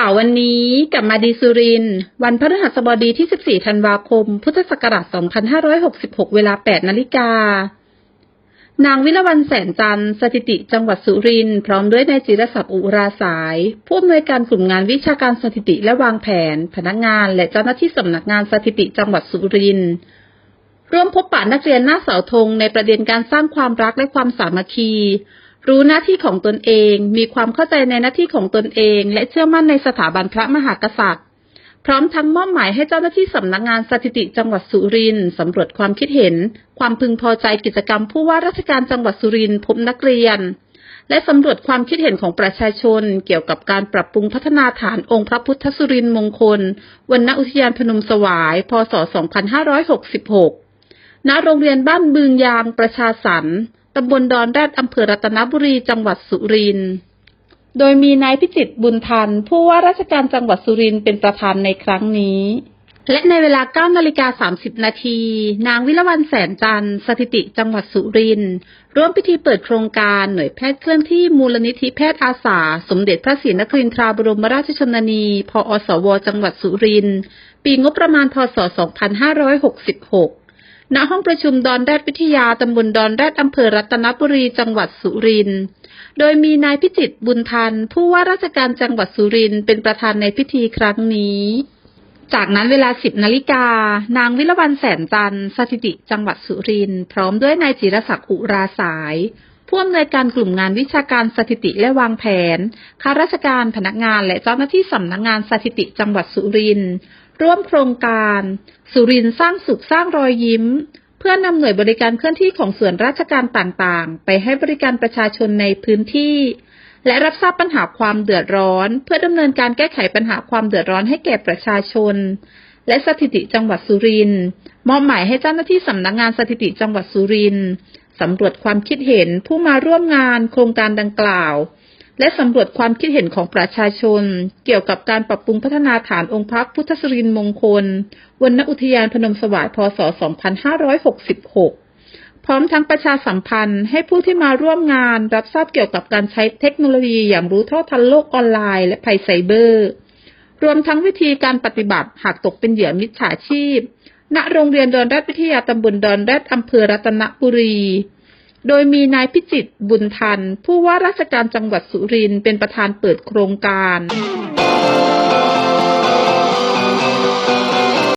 ข่าววันนี้กับมาดีสุริน วันพฤหัสบดีที่ 14 ธันวาคม พุทธศักราช 2566 เวลา 8 นาฬิกา นางวิลวันแสนจันทร์สถิติจังหวัดสุริน พร้อมด้วยนายจิรศักดิ์อุราสาย ผู้อำนวยการกลุ่มงานวิชาการสถิติและวางแผน พนักงานและเจ้าหน้าที่สำนักงานสถิติจังหวัดสุรินร์ร่วมพบปะนักเรียนหน้าเสาธงในประเด็นการสร้างความรักและความสามัคคี รู้หน้าที่ของตนเอง มีความเข้าใจในหน้าที่ของตนเอง และเชื่อมั่นในสถาบันพระมหากษัตริย์ พร้อมทั้งมอบหมายให้เจ้าหน้าที่สำนักงานสถิติจังหวัดสุรินทร์สำรวจความคิดเห็น ความพึงพอใจกิจกรรมผู้ว่าราชการจังหวัดสุรินทร์พบนักเรียน และสำรวจความคิดเห็นของประชาชน เกี่ยวกับการปรับปรุงพัฒนาฐานองค์พระพุทธสุรินทร์มงคลวันณอุทยานพนมสวาย พศ 2566 ณ โรงเรียนบ้านบึงยางประชาสรรค์ ตำบลดอนแรดอำเภอรัตนบุรี จังหวัดสุรินทร์ โดยมีนายพิจิตรบุญทัน ผู้ว่าราชการจังหวัดสุรินทร์เป็นประธานในครั้งนี้ และในเวลา9นาฬิกา30 นาที นางวิลวันแสนจันทร์สถิติจังหวัดสุรินทร์ร่วมพิธีเปิดโครงการหน่วยแพทย์เคลื่อนที่มูลนิธิแพทย์อาสา สมเด็จพระศรีนครินทราบรมราชชนนี พอสว จังหวัดสุรินทร์ ปีงบประมาณพศ 2566 ณห้องประชุมดอนแรดวิทยาตำบลดอนแรดอำเภอรัตนบุรีจังหวัดสุรินทร์ โดยมีนายพิจิตรบุญทัน ผู้ว่าราชการจังหวัดสุรินทร์เป็นประธานในพิธีครั้งนี้ จากนั้นเวลา10นาฬิกา นางวิลวันแสนจันทร์สถิติจังหวัดสุรินทร์พร้อมด้วยนายจิรศักดิ์อุราสายผู้อำนวยการกลุ่มงานวิชาการสถิติและวางแผน ข้าราชการพนักงานและเจ้าหน้าที่สำนักงานสถิติจังหวัดสุรินทร์ ร่วมโครงการ สุรินสร้างสุขสร้างรอยยิ้ม เพื่อนำหน่วยบริการเคลื่อนที่ของส่วนราชการต่างๆ ไปให้บริการประชาชนในพื้นที่ และรับทราบปัญหาความเดือดร้อน เพื่อดำเนินการแก้ไขปัญหาความเดือดร้อนให้แก่ประชาชน และสถิติจังหวัดสุรินมอบหมายให้เจ้าหน้าที่สำนักงานสถิติจังหวัดสุรินสำรวจความคิดเห็นผู้มาร่วมงานโครงการดังกล่าว และสำรวจความคิดเห็นของประชาชน เกี่ยวกับการปรับปรุงพัฒนาฐานองค์พระพุทธสรินมงคลวนณอุทยานพนมสวัสดิ์พศ 2566 พร้อมทั้งประชาสัมพันธ์ให้ผู้ที่มาร่วมงานรับทราบเกี่ยวกับการใช้เทคโนโลยีอย่างรู้เท่าทันโลกออนไลน์และภัยไซเบอร์ รวมทั้งวิธีการปฏิบัติหากตกเป็นเหยื่อมิจฉาชีพ ณ โรงเรียนดอนแรดวิทยาตำบลดอนแรดอำเภอรัตนบุรี โดยมีนายพิจิตบุญทัน ผู้ว่าราชการจังหวัดสุรินทร์เป็นประธานเปิดโครงการ